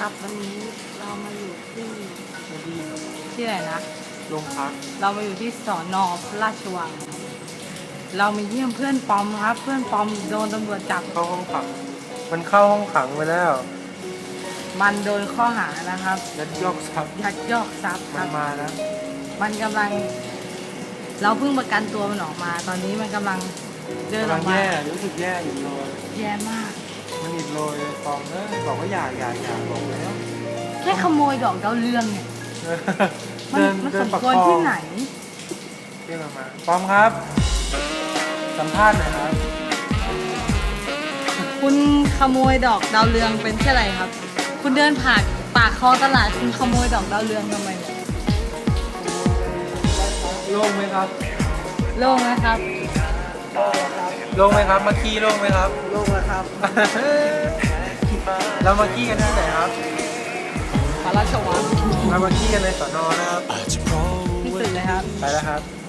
ครับวันนี้เรามาอยู่ที่ดีที่ไหนนะโรงพักเรามาอยู่ที่สอนอพระราชวัง เรามาเยี่ยมเพื่อนปอมครับ เพื่อนปอมโดนตำรวจจับ เข้าห้องขัง มันเข้าห้องขังไปแล้วมันโดนข้อหานะครับยัดยอกทรัพย์ยักยอกทรัพย์คมัรันบ มาแล้วมันกำลัง เราเพิ่งประกันตัวมันออกมา ตอนนี้มันกำลังเดินอกำลัองกมาแย่รู้สึกแย่อิดโรยแย่มาก มันอิดโรยเลยฟองเอ้ยบอกว่าอย่าอย่าอย่าบอกแล้วแค่ขโมยดอกดาวเรืองเนี่ยมันเดินมันเดิสนมประควรคองที่ไหน เรียกมาปอมครับ สัมภาษณ์หน่อยครับคุณขโมยดอกดาวเรืองเป็นแค่ไรครับ คุณเดินผ่านปากคลองตลาดคุณขโมยดอกดาวเรืองทำไมเนี่ยโล่งไหมครับ โล่งนะครับ โล่ง ไหมครับมาขี้โล่งไหมครับ โลกแล้วครับเรามาขี้กันที่ไหนครับพระราชวังเรามาขี้กันในสอนอนะครับ ที่สุดเลยครับ ไปแล้วครับ